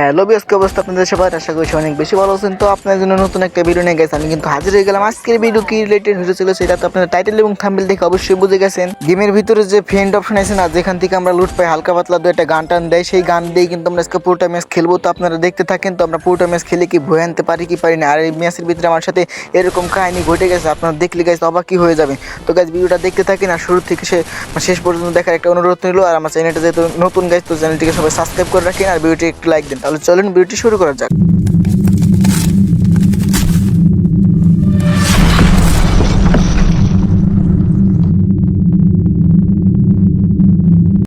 Hello বিয়াসকে অবস্থা আপনাদের সবাই আশা করছি অনেক বেশি ভালো আছেন। তো আপনাদের জন্য নতুন একটা ভিডিও নিয়ে গেছে। আমি কিন্তু হাজির হয়ে গেলাম। আজকের ভিডিও কি রিলেটেড হয়েছিল সেটা তো আপনারা টাইটেল এবং থাম্বেল দেখে অবশ্যই বুঝে গেছেন। গেমের ভিতরে যে ফ্রেন্ড অপশন আছে না, যেখান থেকে আমরা লুট পাই, হালকা পাতলা দু একটা গান টান দেয়, সেই গান দিয়ে কিন্তু আমরা আজকে পুরোটা ম্যাচ খেলব। তো আপনারা দেখতে থাকেন, তো আমরা পুরোটা ম্যাচ খেলে কি ভয় আনতে পারি, কি পারি না। আর এই ম্যাচের ভিতরে আমার সাথে এরকম কাহিনী ঘটে গেছে, আপনারা দেখলে গাইছে অবাক কি হয়ে যাবে তো গাইজ ভিডিওটা দেখতে থাকেন আর শুরু থেকে সে শেষ পর্যন্ত দেখার একটা অনুরোধ নিল আর আমার চ্যানেলটা যেহেতু নতুন গাইজ তো চ্যানেলটিকে সবাই সাবস্ক্রাইব করে রাখেন আর ভিডিওটি একটু লাইক দেন তাহলে চলুন ভিডিওটি শুরু করা যাক।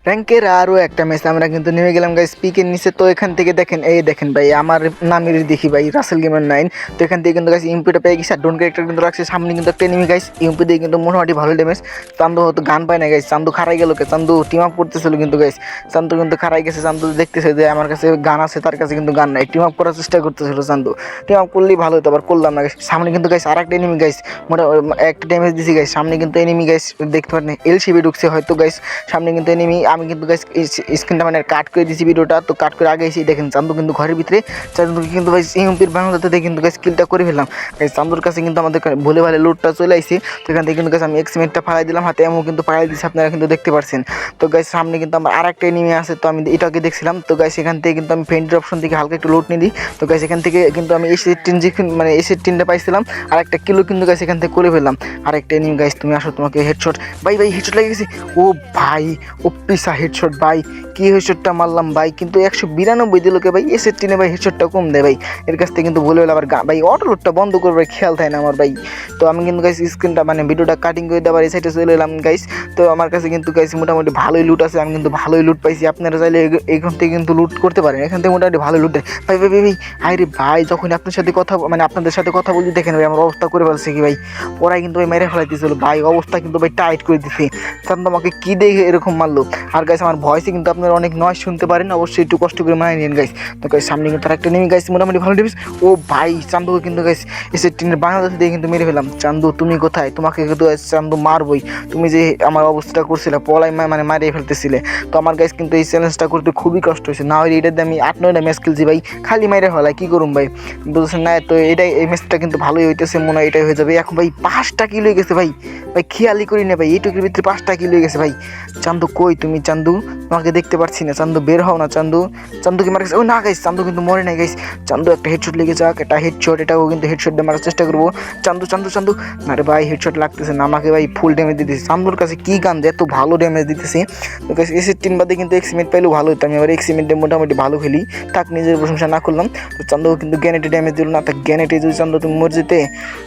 র্যাঙ্কের আরও একটা ম্যাচ আমরা কিন্তু নেমে গেলাম গাই স্পিকের নিচে। তো এখান থেকে দেখেন, এই দেখেন ভাই, আমার নামের দেখি ভাই রাসেল গেমের নাইন তো এখান থেকে কিন্তু গাছ ইম্পিটা পেয়ে গেছে, আর ডোন ক্যারেক্টার কিন্তু রাখছে, সামনে কিন্তু একটা এনিমি গাইস ইম্পি দিয়ে কিন্তু মোটামুটি ভালো ড্যামেজ চান্দু হয়তো গান পায় না গাইস চান্দু খারাই গেল চান্দু টিম আপ করতেছিল কিন্তু গাইস চান্দু কিন্তু খারাই গেছে, চান্দু দেখতেছে যে আমার কাছে গান আছে, তার কাছে কিন্তু গান নাই। টিম আপ করার চেষ্টা করতেছিল চান্দু। টিম আপ করলেই ভালো হতো, আবার করলাম না, guys। সামনে কিন্তু গাইস আর একটা এনিমি গাইস মোটা, একটা ড্যামেজ দিছি গাইস সামনে কিন্তু এনিমি গাইস দেখতে পারেন এল সিবি ঢুকছে হয়তো গাইস সামনে কিন্তু এনিমি আমি কিন্তু স্ক্রিনটা মানে কাট করে দিয়েছি ভিডিওটা। তো কাট করে আগে এসে দেখেন চান্দু কিন্তু ঘরের ভিতরে। চান্দুকে কিন্তু ভাই বাংলাতে দেখে কিন্তু গাইস কিলটা করে ফেললাম। চান্দুর কাছে কিন্তু আমাদের ভুলে ভালে লুটটা চলে আইছি। তো এখান থেকে কিন্তু গাইস আমি এক্সিমেন্টটা ফালাই দিলাম, হাতে এমন কিন্তু ফালাই দিয়েছি, আপনারা কিন্তু দেখতে পাচ্ছেন তো গাইস সামনে কিন্তু আমার আর একটা এনিমি আছে, তো আমি এটাকে দেখছিলাম। তো গাইস এখান থেকে কিন্তু আমি ফ্রেন্ডের অপশন থেকে হালকা একটু লুট নিয়ে দিই। তো গাইস এখান থেকে কিন্তু আমি এসে টিন মানে এসে টিনটা পাইছিলাম আর একটা কিলো কিন্তু গাইস এখান থেকে করে ফেললাম। আর একটা এনিমি গাইস তুমি আসো তোমাকে হেডশট ভাই ভাই হেডশট লেগে গেছে। ও ভাই, ও পিসা হেডশট ভাই। কি হেডশটটা মারলাম, ভাই? কিন্তু একশো বিরানব্বই দিলকে ভাই? এসের টিনে ভাই হেডশটটা কম দেয়, ভাই। এর কাছ থেকে কিন্তু বলে হলো, আবার ভাই অটো লোডটা বন্ধ করবে, ভাই, খেয়াল থাকে না আমার, ভাই। তো আমি কিন্তু গাইস স্ক্রিনটা মানে ভিডিওটা কাটিং করে দেওয়ার এই সাইডে চলে এলাম গাইস তো আমার কাছে কিন্তু গাইস মোটামুটি ভালোই লুট আছে, আমি কিন্তু ভালোই লুট পাইছি। আপনারা চাইলে এখান থেকে কিন্তু লুট করতে পারেন। এখান থেকে মোটামুটি ভালো লুট দেয়। ভাই ভাই ভাই ভাই, আরে, ভাই যখন আপনার সাথে কথা মানে আপনাদের সাথে কথা বলছি দেখেন, ভাই, আমার অবস্থা করে ফেলছে কি, ভাই? ওরাই কিন্তু, ভাই, মেরে ফেলাইতেছিল। ভাই, অবস্থা কিন্তু, ভাই টাইট করে দিছে। আমাকে কি দেখে এরকম মারলো? আর গাইস আমার ভয়েসে কিন্তু আপনারা অনেক নয় শুনতে পারেন, অবশ্যই একটু কষ্ট করে মানিয়ে নিন গাইস তো গাইস সামনে কিন্তু আর একটা নেমে গাইস মোটামুটি ভালো ডেমিস ও ভাই, চান্দুকে কিন্তু গাইস এসে টিনের বাংলাদেশ দিয়ে কিন্তু মেরে ফেলাম চান্দু, তুমি কোথায়? তোমাকে কিন্তু চান্দু মারবই। তুমি যে আমার অবস্থাটা করছিলে, পলাই মানে মারিয়ে ফেলতেছিলে। তো আমার গাইস কিন্তু এই চ্যালেঞ্জটা করতে খুবই কষ্ট হয়েছে। না হলে এটাতে আমি আট, নয়টা ম্যাচ খেলছি ভাই। খালি মাইরে ফেলাই কী করুম ভাই? বুঝছেন না? তো এটাই, এই ম্যাচটা কিন্তু ভালোই হইতেছে, মনে হয় এটাই হয়ে যাবে। এখন ভাই, পাঁচটা কিলো গেছে ভাই। ভাই খেয়ালি করি না ভাই। এইটুকুর ভিতরে পাঁচটা কিলো গেছে ভাই। চান্দু কই তুমি? চান্দু, তোমাকে দেখতে পাচ্ছি না। চান্দু, বের হও না, চান্দু। চান্দুকে মারা গেছে ও না গাইস চান্দু কিন্তু মরে নাই গাইস চান্দু একটা হেডশট লেগে যাক, একটা হেডশট এটাও কিন্তু হেডশট দিয়ে মারার চেষ্টা করব। চান্দু চান্দু চান্দু। না রে ভাই হেডশট লাগতেছে না, আমাকে ভাই ফুল ড্যামেজ দিতেছে। চান্দুর কাছে কী গান দেয় এত ভালো ড্যামেজ দিতেছে। তো গাইস এসে টিম বাদে কিন্তু এক্সিমেন্ট পাইলেও ভালো হতো আমি আবার এক্সিমেন্টে মোটামুটি ভালো খেলি। থাক, নিজের প্রশংসা না করলাম। তো চান্দু কিন্তু গ্যানেটে ড্যামেজ দিল না। তা গ্যানেটে যদি চান্দু তুমি মরে যেতে,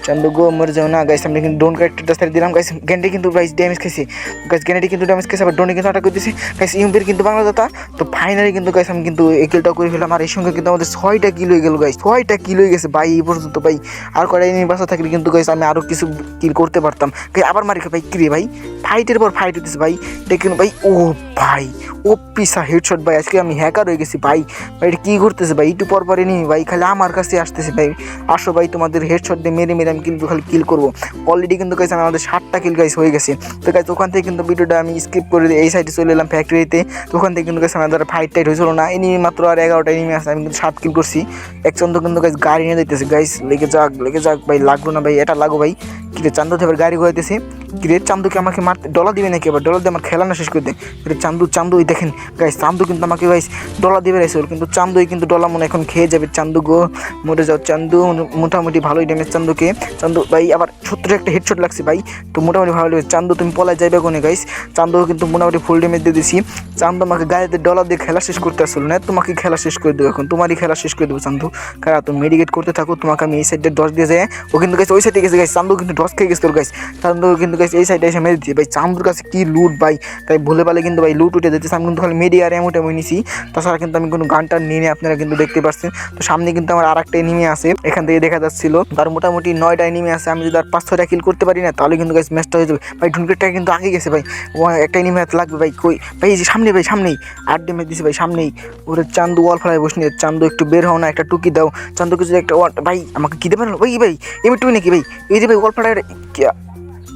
চান্দু গো, মরে যাও না। গাইস আমি কিন্তু ডোন ক্যারেক্টারটা দিলাম। গাইস গ্যানেটে কিন্তু গাইস ড্যামেজ খাইছে। গাইস গ্যানেটে কিন্তু ড্যামেজ খাইছে, আবার ডোনে কিন্তু আটাক করতেছে। গাইস ইউম্পের কিন্তু বাংলা দাতা তো ফাইনালি কিন্তু গাইস আমি কিন্তু এই কিলটা করে ফেলাম আর এই সঙ্গে কিন্তু আমাদের ছয়টা কিলো হয়ে গেল গাইস ছয়টা কিলো হয়ে গেছে, ভাই, এই পর্যন্ত, ভাই। আর কটা এনিমি বাসা থাকলে কিন্তু গাইস আমি আরও কিছু কিল করতে পারতাম। গাই আবার মারি ভাই কিরে ভাই? ফাইটের পর ফাইট হতেছে ভাই। দেখুন, ভাই, ও ভাই, ও পিসা হেডশট ভাই। আজকে আমি হ্যাকার হয়ে গেছি, ভাই। ভাই, এটা কী করতেছে, ভাই? একটু পর পর এনিমি ভাই, খালি আমার কাছে আসতেছে, ভাই। আসো, ভাই, তোমাদের হেডশট দিয়ে মেরে মেরে আমি কিন্তু খালি কিল করব। অলরেডি কিন্তু গাইস আমাদের ষাটটা কিল গাইস হয়ে গেছে। তো গাইস ওখান থেকে কিন্তু ভিডিওটা আমি স্কিপ করে দিয়ে এই সাইডে চলে এলাম ফ্যাক্টরিতে তো ওখান থেকে কিন্তু গেছে আমাদের ফাইট টাইট হয়েছিল না। এনিমি মাত্র আর এগারোটা এনিমি আছে আমি কিন্তু সাত কিল করছি। একজন তো কিন্তু গাছ গাড়ি নিয়ে দিতেছে গাইস লেগে যাক লেগে যাক। ভাই, লাগল না ভাই, এটা লাগো ভাই। কিন্তু চান্দ এবার গাড়ি ঘুরাইতেছে। কিরে চান্দুকে আমাকে মারতে, ডলা দিবে নাকি এবার? ডলা দিয়ে আমার খেলা না শেষ করে দেয় চান্দু চান্দু ওই দেখেন। গাইস, চান্দু কিন্তু আমাকে গাইস, ডলা দিবে রাইছে ওর, কিন্তু চান্দুই কিন্তু ডলা মনে এখন খেয়ে যাবে। চান্দু গো, মরে যাও। চান্দু মোটামুটি ভালোই ড্যামেজ চান্দুকে। চান্দু, ভাই, আবার সত্তর একটা হেডশট লাগছে, ভাই। তো মোটামুটি ভালো লেগেছে। চান্দু, তুমি পলায় যাইবে কোনে, গাইস? চান্দু কিন্তু মোটামুটি ফুল ড্যামেজ দিয়ে দিছি। চান্দু আমাকে গাড়িতে ডলা দিয়ে খেলা শেষ করতে আসলো না। তোমাকে খেলা শেষ করে দেবো এখন। তোমারই খেলা শেষ করে দেবো, চান্দু। কারা, তুমি মেডিকেট করতে থাকো, তোমাকে আমি এই সাইডে ডস দিয়ে যাই। ও কিন্তু, গাইস, ওই সাইডে গেছে, গাইস। চান্দু কিন্তু ডস খেয়ে গেছে তোর, গাইস। চান্দু কিন্তু গাইস এই সাইডে এসে মেরে দিচ্ছে ভাই চান্দুর কাছে কি লুট ভাই? তাই ভুলে পালে কিন্তু, ভাই লুট উঠে দিতেছে আমি কিন্তু খালি মেডি আর এমন টেমো নিছি। তাছাড়া কিন্তু আমি কোনো গানটা নিয়ে নিই, আপনারা কিন্তু দেখতে পাচ্ছেন। তো সামনে কিন্তু আমার আর একটা এনিমি আছে, এখান থেকে দেখা যাচ্ছিল। তার মোটামুটি নয়টা এনিমি আছে, আমি যদি আর পাঁচ ছয়টা কিল করতে পারি না, তাহলে কিন্তু গাইস ম্যাচটা হয়ে যাবে। ভাই ঢুনকেটটা কিন্তু আগে গেছে, ভাই। ও, একটা এনিমি হাতে লাগবে, ভাই, কই? ভাই, এই যে সামনে ভাই, সামনেই। আট ডেমে দিছে, ভাই, সামনেই। ওরে, চান্দু ওয়াল ফেলায় বসনি চান্দু, একটু বের হও না, একটা টুকি দাও। চান্দু কিছু একটা ভাই, আমাকে কি দেবেন ভাই ভাই এমনি টুকি নাকি, ভাই? এই যে, ভাই ওয়াল ফেলায়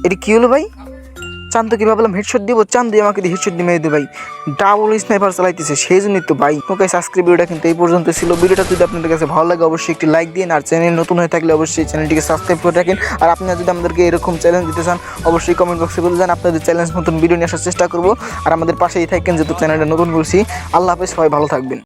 এটা কী হলো ভাই? চান তো কি ভাবলাম হেডশট দিব? চান দিয়ে আমাকে দিয়ে হেডশট দিয়ে মেরে দে ভাই। ডাবল স্নাইপার চালাইতেছে সেই জন্যই তো ভাই। ওকে আজকের ভিডিওটা কিন্তু এই পর্যন্ত ছিল। ভিডিওটা যদি আপনাদের কাছে ভালো লাগে, অবশ্যই একটি লাইক দিন। আর চ্যানেল নতুন হয়ে থাকলে অবশ্যই চ্যানেলটিকে সাবস্ক্রাইব করে রাখেন। আর আপনারা যদি আমাদেরকে এরকম চ্যালেঞ্জ দিতে চান, অবশ্যই কমেন্ট বক্সে বলে যান আপনাদের চ্যালেঞ্জ নতুন ভিডিও নিয়ে আসার চেষ্টা করব। আর আমাদের পাশেই থাকেন, যেহেতু চ্যানেলটা নতুন বলছি। আল্লাহ হাফেজ, সবাই ভালো থাকবেন।